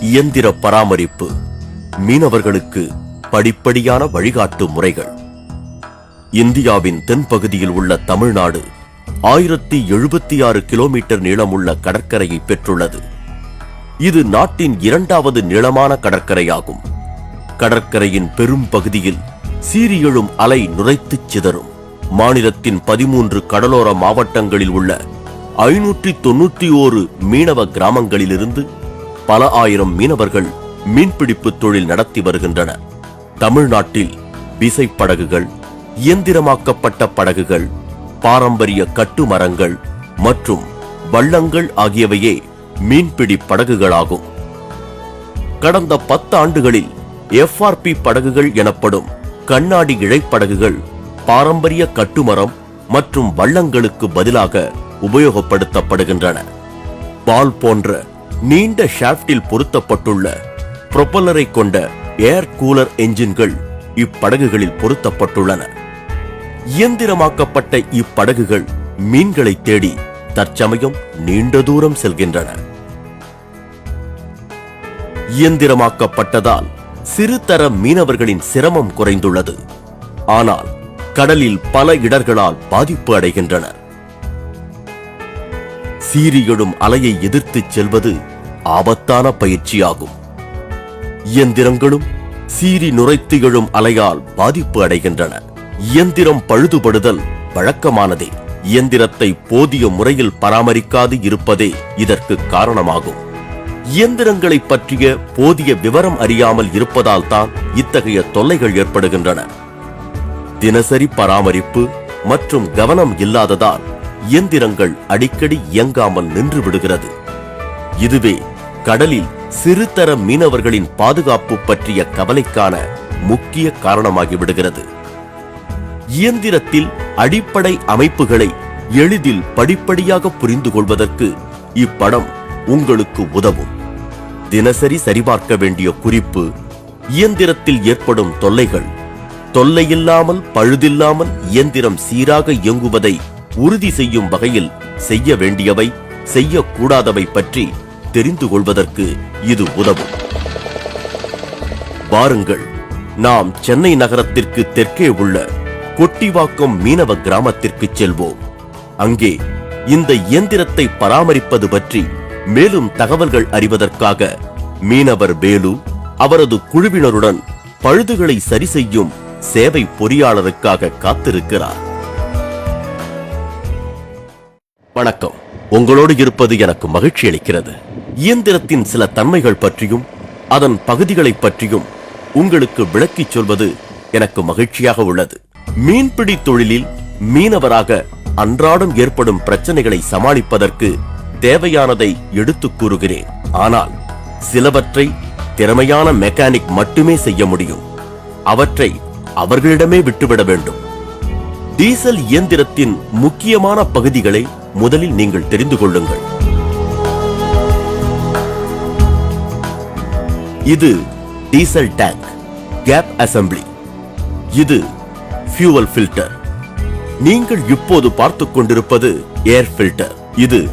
இயந்திர பராமரிப்பு மீனவர்களுக்கு படிப்படியான வழிகாட்டு முறைகள். இந்தியாவின் தென்பகுதியில் உள்ள தமிழ்நாடு ஆயிரத்தி எழுபத்தி ஆறு கிலோமீட்டர் நீளமுள்ள கடற்கரையை பெற்றுள்ளது. இது நாட்டின் இரண்டாவது நீளமான கடற்கரையாகும். கடற்கரையின் பெரும் பகுதியில் சீறி அலை நுரைத்துச் சிதறும். மாநிலத்தின் பதிமூன்று கடலோர மாவட்டங்களில் உள்ள ஐநூற்றி தொன்னூற்றி ஓரு மீனவ கிராமங்களிலிருந்து பல ஆயிரம் மீனவர்கள் மீன்பிடிப்பு தொழில் நடத்தி வருகின்றனர் தமிழ்நாட்டில் விசைப்படகுகள் இயந்திரமாக்கப்பட்ட படகுகள் பாரம்பரிய கட்டுமரங்கள் மற்றும் வள்ளங்கள் ஆகியவையே மீன்பிடி படகுகளாகும். கடந்த பத்து ஆண்டுகளில் எஃப்ஆர்பி படகுகள் எனப்படும் கண்ணாடி இழைப்படகுகள் பாரம்பரிய கட்டுமரம் மற்றும் வள்ளங்களுக்கு பதிலாக உபயோகப்படுத்தப்படுகின்றன. பால் போன்ற நீண்ட ஷாஃப்டில் பொருத்தப்பட்டுள்ள புரொப்பல்லரை கொண்ட ஏர் கூலர் என்ஜின்கள் இப்படகுகளில் பொருத்தப்பட்டுள்ளன. இயந்திரமாக்கப்பட்ட இப்படகுகள் மீன்களை தேடி தற்சமயம் நீண்ட தூரம் செல்கின்றன. இயந்திரமாக்கப்பட்டதால் சிறுதர மீனவர்களின் சிரமம் குறைந்துள்ளது. ஆனால் கடலில் பல இடர்களால் பாதிப்பு அடைகின்றனர். சீறி அலையை எதிர்த்துச் செல்வது ஆபத்தான பயிற்சியாகும். இயந்திரங்களும் சீறி நுரைத்து எழும் அலையால் பாதிப்பு அடைகின்றன. இயந்திரம் பழுதுபடுதல் வழக்கமானதே. இயந்திரத்தை போதிய முறையில் பராமரிக்காது இருப்பதே இதற்கு காரணமாகும். இயந்திரங்களை பற்றிய போதிய விவரம் அறியாமல் இருப்பதால் தான் இத்தகைய தொல்லைகள் ஏற்படுகின்றன. தினசரி பராமரிப்பு மற்றும் கவனம் இல்லாததால் இயந்திரங்கள் அடிக்கடி இயங்காமல் நின்று விடுகிறது இதுவே கடலில் சிறுதர மீனவர்களின் பாதுகாப்பு பற்றிய கவலைக்கான முக்கிய காரணமாகி விடுகிறது இயந்திரத்தில் அடிப்படை அமைப்புகளை எளிதில் படிப்படியாக புரிந்து கொள்வதற்கு இப்படம் உங்களுக்கு உதவும். தினசரி சரிபார்க்க வேண்டிய குறிப்பு இயந்திரத்தில் ஏற்படும் தொல்லைகள். தொல்லையில்லாமல் பழுதில்லாமல் இயந்திரம் சீராக இயங்குவதை உறுதி செய்யும் வகையில் செய்ய வேண்டியவை செய்யக்கூடாதவை பற்றி தெரிந்து கொள்வதற்கு இது உதவும். வாருங்கள் நாம் சென்னை நகரத்திற்கு தெற்கே உள்ள கொட்டிவாக்கம் மீனவ கிராமத்திற்கு செல்வோம். அங்கே இந்த இயந்திரத்தை பராமரிப்பது பற்றி மேலும் தகவல்கள் அறிவதற்காக மீனவர் வேலு அவரது குழுவினருடன் பழுதுகளை சரி செய்யும் சேவை பொறியாளருக்காக காத்திருக்கிறார். வணக்கம். உங்களோடு இருப்பது எனக்கு மகிழ்ச்சி அளிக்கிறது. இயந்திரத்தின் சில தன்மைகள் பற்றியும் அதன் பகுதிகளை பற்றியும் உங்களுக்கு விளக்கிச் சொல்வது எனக்கு மகிழ்ச்சியாக உள்ளது. மீன்பிடி தொழிலில் மீனவராக அன்றாடம் ஏற்படும் பிரச்சனைகளை சமாளிப்பதற்கு தேவையானதை எடுத்துக் கூறுகிறேன். ஆனால் சிலவற்றை திறமையான மெக்கானிக் மட்டுமே செய்ய முடியும். அவற்றை அவர்களிடமே விட்டுவிட வேண்டும். டீசல் இயந்திரத்தின் முக்கியமான பகுதிகளை முதலில் நீங்கள் தெரிந்து கொள்ளுங்கள். இது டீசல் டேங்க் கேப் அசெம்பிளி. இது ஃபியூவல் ஃபில்டர். நீங்கள் இப்போது பார்த்துக் கொண்டிருப்பது ஏர் ஃபில்டர். இது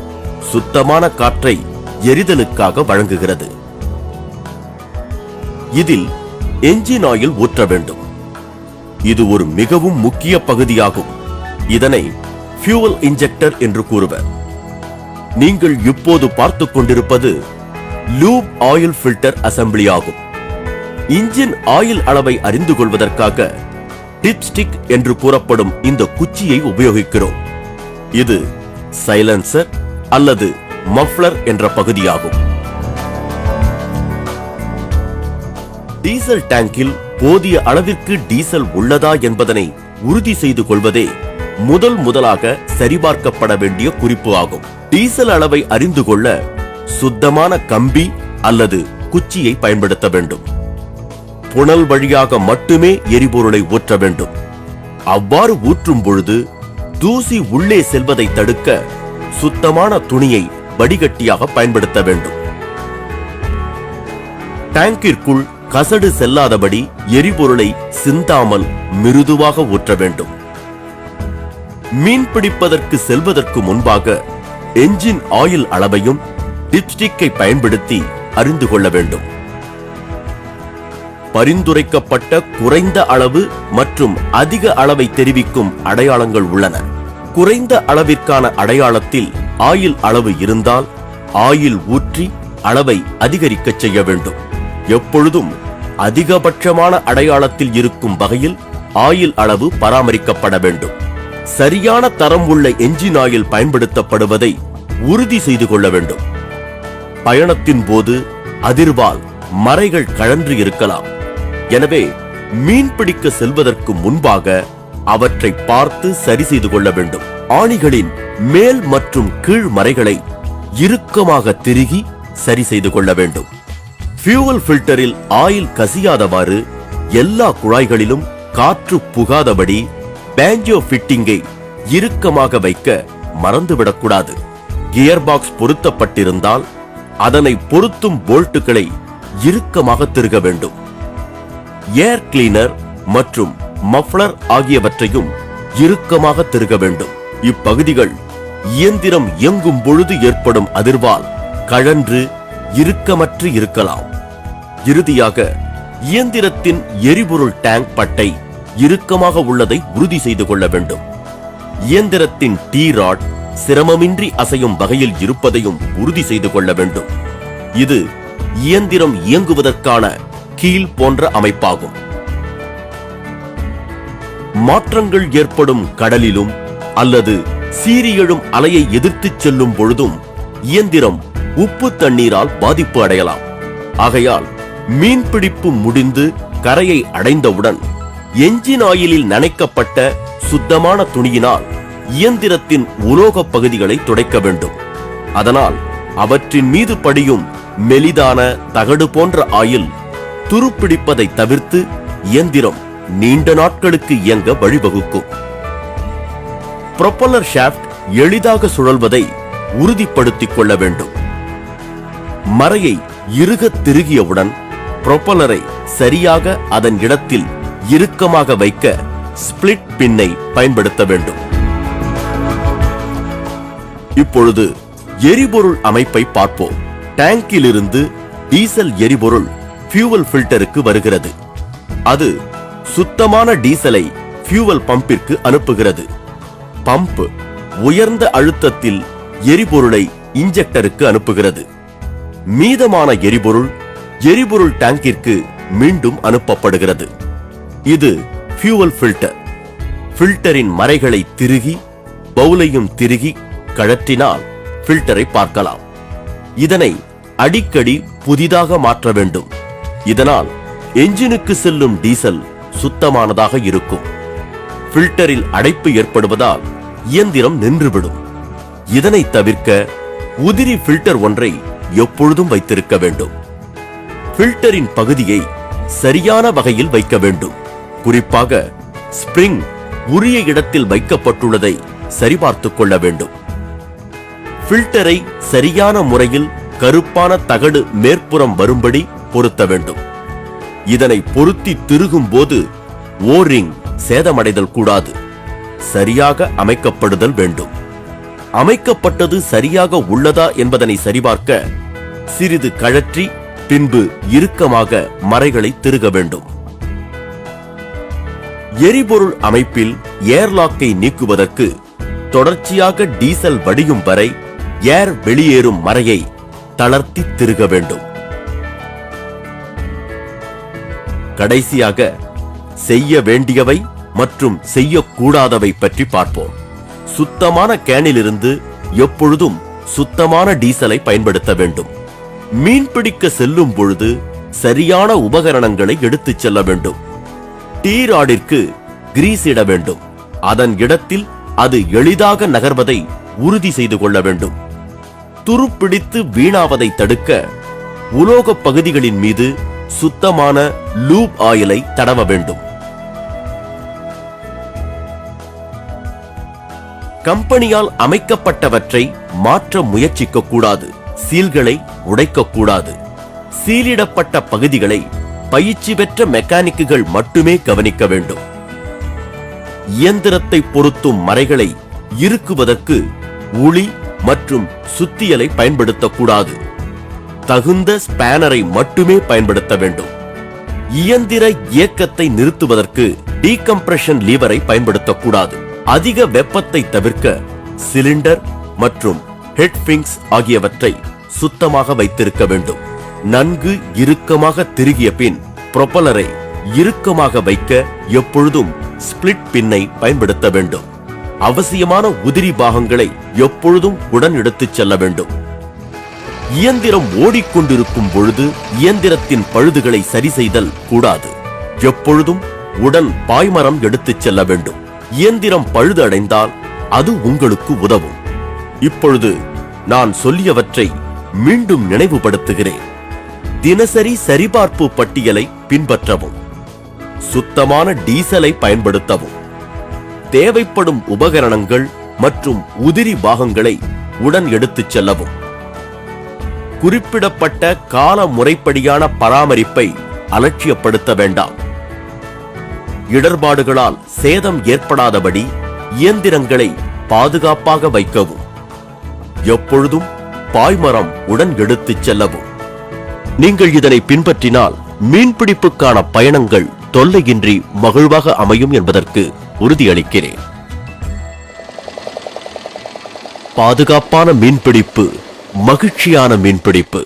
சுத்தமான காற்றை எரிதலுக்காக வழங்குகிறது. இதில் என்ஜின் ஆயில் ஊற்ற வேண்டும். இது ஒரு மிகவும் முக்கிய பகுதியாகும். இதனை ஃபியூவல் இன்ஜெக்டர் என்று கூறுவர். நீங்கள் இப்போது பார்த்துக் கொண்டிருப்பது லூப் ஆயில் ஃபில்டர் அசெம்பிளி ஆகும். இன்ஜின் ஆயில் அளவை அறிந்து கொள்வதற்காக டிப்ஸ்டிக் என்று கூறப்படும் இந்த குச்சியை உபயோகிக்கிறோம். இது சைலன்சர் அல்லது மஃப்ளர் என்ற பகுதியாகும். டீசல் டேங்கில் போதிய அளவிற்கு டீசல் உள்ளதா என்பதனை உறுதி செய்து கொள்வதே முதல் முதலாக சரிபார்க்கப்பட வேண்டிய குறிப்பு ஆகும். டீசல் அளவை அறிந்து கொள்ள சுத்தமான கம்பி அல்லது குச்சியை பயன்படுத்த வேண்டும். புனல் வழியாக மட்டுமே எரிபொருளை ஊற்ற வேண்டும். அவ்வாறு ஊற்றும் பொழுது தூசி உள்ளே செல்வதை தடுக்க சுத்தமான துணியை வடிகட்டியாக பயன்படுத்த வேண்டும். டேங்கிற்குள் கசடு செல்லாதபடி எரிபொருளை சிந்தாமல் மிருதுவாக ஊற்ற வேண்டும். மீன் பிடிப்பதற்கு செல்வதற்கு முன்பாக என்ஜின் ஆயில் அளவையும் டிப்ஸ்டிக்கை பயன்படுத்தி அறிந்து கொள்ள வேண்டும். பரிந்துரைக்கப்பட்ட குறைந்த அளவு மற்றும் அதிக அளவை தெரிவிக்கும் அடையாளங்கள் உள்ளன. குறைந்த அளவிற்கான அடையாளத்தில் ஆயில் அளவு இருந்தால் ஆயில் ஊற்றி அளவை அதிகரிக்கச் செய்ய வேண்டும். எப்பொழுதும் அதிகபட்சமான அடையாளத்தில் இருக்கும் வகையில் ஆயில் அளவு பராமரிக்கப்பட வேண்டும். சரியான தரம் உள்ள என்ஜின் ஆயில் பயன்படுத்தப்படுவதை உறுதி செய்து கொள்ள வேண்டும். பயணத்தின் போது அதிர்வால் மறைகள் கழன்று இருக்கலாம். எனவே மீன் பிடிக்க செல்வதற்கு முன்பாக அவற்றை பார்த்து சரி செய்து கொள்ள வேண்டும். ஆணிகளின் மேல் மற்றும் கீழ் மறைகளை இறுக்கமாக திருகி சரி செய்து கொள்ள வேண்டும். ஃபியூவல் ஃபில்டரில் ஆயில் கசியாதவாறு எல்லா குழாய்களிலும் காற்று புகாதபடி பேஞ்சோ ஃபிட்டிங்கை இறுக்கமாக வைக்க மறந்துவிடக்கூடாது. கியர் பாக்ஸ் பொருத்தப்பட்டிருந்தால் அதனை பொருத்தும் போல்ட்டுகளை இறுக்கமாக திருக வேண்டும். ஏர் கிளீனர் மற்றும் மஃப்ளர் ஆகியவற்றையும் இறுக்கமாக திருக வேண்டும். இப்பகுதிகள் இயந்திரம் இயங்கும் பொழுது ஏற்படும் அதிர்வால் கழன்று இறுக்கமற்று இருக்கலாம். இறுதியாக இயந்திரத்தின் எரிபொருள் டேங்க் பட்டை இறுக்கமாக உள்ளதை உறுதி செய்து கொள்ள வேண்டும். இயந்திரத்தின் டீ ராட் சிரமமின்றி அசையும் வகையில் இருப்பதையும் உறுதி செய்து கொள்ள வேண்டும். இது இயந்திரம் இயங்குவதற்கான கீழ் போன்ற அமைப்பாகும். மாற்றங்கள் ஏற்படும் கடலிலும் அல்லது சீரியழும் அலையை எதிர்த்துச் செல்லும் பொழுதும் இயந்திரம் உப்பு தண்ணீரால் பாதிப்பு அடையலாம். ஆகையால் மீன்பிடிப்பு முடிந்து கரையை அடைந்தவுடன் என்ஜின் ஆயிலில் நனைக்கப்பட்ட சுத்தமான துணியினால் இயந்திரத்தின் உலோக பகுதிகளை துடைக்க வேண்டும். அதனால் அவற்றின் மீது படியும் மெலிதான தகடு போன்ற ஆயில் துருப்பிடிப்பதை தவிர்த்து இயந்திரம் நீண்ட நாட்களுக்கு இயங்க வழிவகுக்கும். ப்ரொப்பல்லர் ஷாஃப்ட் எளிதாக சுழல்வதை உறுதிப்படுத்திக் கொள்ள வேண்டும். மறையை இறுகத் திருகியவுடன் ப்ரொப்பல்லரை சரியாக அதன் இடத்தில் இறுக்கமாக வைக்க ஸ்பிளிட் பின்னை பயன்படுத்த வேண்டும். இப்பொழுது எரிபொருள் அமைப்பை பார்ப்போம். டேங்கிலிருந்து டீசல் எரிபொருள் ஃபியூவல் ஃபில்டருக்கு வருகிறது. அது சுத்தமான டீசலை ஃபியூவல் பம்பிற்கு அனுப்புகிறது. பம்ப் உயர்ந்த அழுத்தத்தில் எரிபொருளை இன்ஜெக்டருக்கு அனுப்புகிறது. மீதமான எரிபொருள் எரிபொருள் டேங்கிற்கு மீண்டும் அனுப்பப்படுகிறது. இது ஃபியூவல் ஃபில்டர் ஃபில்டரின் மறைகளை திருகி பவுலையும் திருகி கழற்றினால் ஃபில்டரை பார்க்கலாம். இதனை அடிக்கடி புதிதாக மாற்ற வேண்டும். இதனால் என்ஜினுக்கு செல்லும் டீசல் சுத்தமானதாக இருக்கும். ஃபில்டரில் அடைப்பு ஏற்படுவதால் இயந்திரம் நின்றுவிடும். இதனை தவிர்க்க உதிரி ஃபில்டர் ஒன்றை எப்பொழுதும் வைத்திருக்க வேண்டும். ஃபில்டரின் பகுதியை சரியான வகையில் வைக்க வேண்டும். குறிப்பாக ஸ்பிரிங் உரிய இடத்தில் வைக்கப்பட்டுள்ளதை சரிபார்த்துக் கொள்ள வேண்டும். ஃபில்டரை சரியான முறையில் கருப்பான தகடு மேற்புறம் வரும்படி பொருத்த வேண்டும். இதனை பொருத்தி திருகும் போது ஓரிங் சேதமடைதல் கூடாது. சரியாக அமைக்கப்படுதல் வேண்டும். அமைக்கப்பட்டது சரியாக உள்ளதா என்பதனை சரிபார்க்க சிறிது கழற்றி பின்பு இறுக்கமாக மறைகளை திருக வேண்டும். எரிபொருள் அமைப்பில் ஏர்லாக்கை நீக்குவதற்கு தொடர்ச்சியாக டீசல் வடியும் வரை ஏர் வெளியேறும் மறையை தளர்த்தி திருக வேண்டும். கடைசியாக செய்ய வேண்டியவை மற்றும் செய்யக்கூடாதவை பற்றி பார்ப்போம். சுத்தமான கேனிலிருந்து எப்பொழுதும் சுத்தமான டீசலை பயன்படுத்த வேண்டும். மீன்பிடிக்க செல்லும் பொழுது சரியான உபகரணங்களை எடுத்துச் செல்ல வேண்டும். டீ ராடிற்கு கிரீஸ் இட வேண்டும். அதன் இடத்தில் அது எளிதாக நகர்வதை உறுதி செய்து கொள்ள வேண்டும். துருப்பிடித்து வீணாவதை தடுக்க உலோக பகுதிகளின் மீது சுத்தமான லூப் ஆயிலை தடவ வேண்டும். கம்பெனியால் அமைக்கப்பட்டவற்றை மாற்ற முயற்சிக்க கூடாது சீல்களை உடைக்கக்கூடாது. சீலிடப்பட்ட பகுதிகளை பயிற்சி பெற்ற மெக்கானிக்குகள் மட்டுமே கவனிக்க வேண்டும். இயந்திரத்தை பொருத்தும் மறைகளை இறுக்குவதற்கு உளி மற்றும் சுத்தியலை பயன்படுத்தக்கூடாது. தகுந்த ஸ்பேனரை மட்டுமே பயன்படுத்த வேண்டும். இயந்திர இயக்கத்தை நிறுத்துவதற்கு டீகம்ப்ரஷன் லீவரை பயன்படுத்தக்கூடாது. அதிக வெப்பத்தை தவிர்க்க சிலிண்டர் மற்றும் ஹெட்ஃபிங்ஸ் ஆகியவற்றை சுத்தமாக வைத்திருக்க வேண்டும். நன்கு இறுக்கமாக திருகிய பின் புரொப்பலரை இறுக்கமாக வைக்க எப்பொழுதும் ஸ்பிளிட் பின்னை பயன்படுத்த வேண்டும். அவசியமான உதிரி பாகங்களை எப்பொழுதும் உடன் எடுத்துச் செல்ல வேண்டும். இயந்திரம் ஓடிக்கொண்டிருக்கும் பொழுது இயந்திரத்தின் பழுதுகளை சரி செய்தல் கூடாது. எப்பொழுதும் உடன் பாய்மரம் எடுத்துச் செல்ல வேண்டும். இயந்திரம் பழுது அடைந்தால் அது உங்களுக்கு உதவும். இப்பொழுது நான் சொல்லியவற்றை மீண்டும் நினைவுபடுத்துகிறேன். தினசரி சரிபார்ப்பு பட்டியலை பின்பற்றவும் சுத்தமான டீசலை பயன்படுத்தவும் தேவைப்படும் உபகரணங்கள் மற்றும் உதிரி பாகங்களை உடன் எடுத்துச் செல்லவும். குறிப்பிடப்பட்ட கால முறைப்படியான பராமரிப்பை அலட்சியப்படுத்த வேண்டாம். இடர்பாடுகளால் சேதம் ஏற்படாதபடி இயந்திரங்களை பாதுகாப்பாக வைக்கவும். எப்பொழுதும் பாய்மரம் உடன் எடுத்துச் செல்லவும். நீங்கள் இதனை பின்பற்றினால் மீன்பிடிப்புக்கான பயணங்கள் தொல்லையின்றி மகிழ்வாக அமையும் என்பதற்கு உறுதியளிக்கிறேன். பாதுகாப்பான மீன்பிடிப்பு மகிழ்ச்சியான மீன்பிடிப்பு.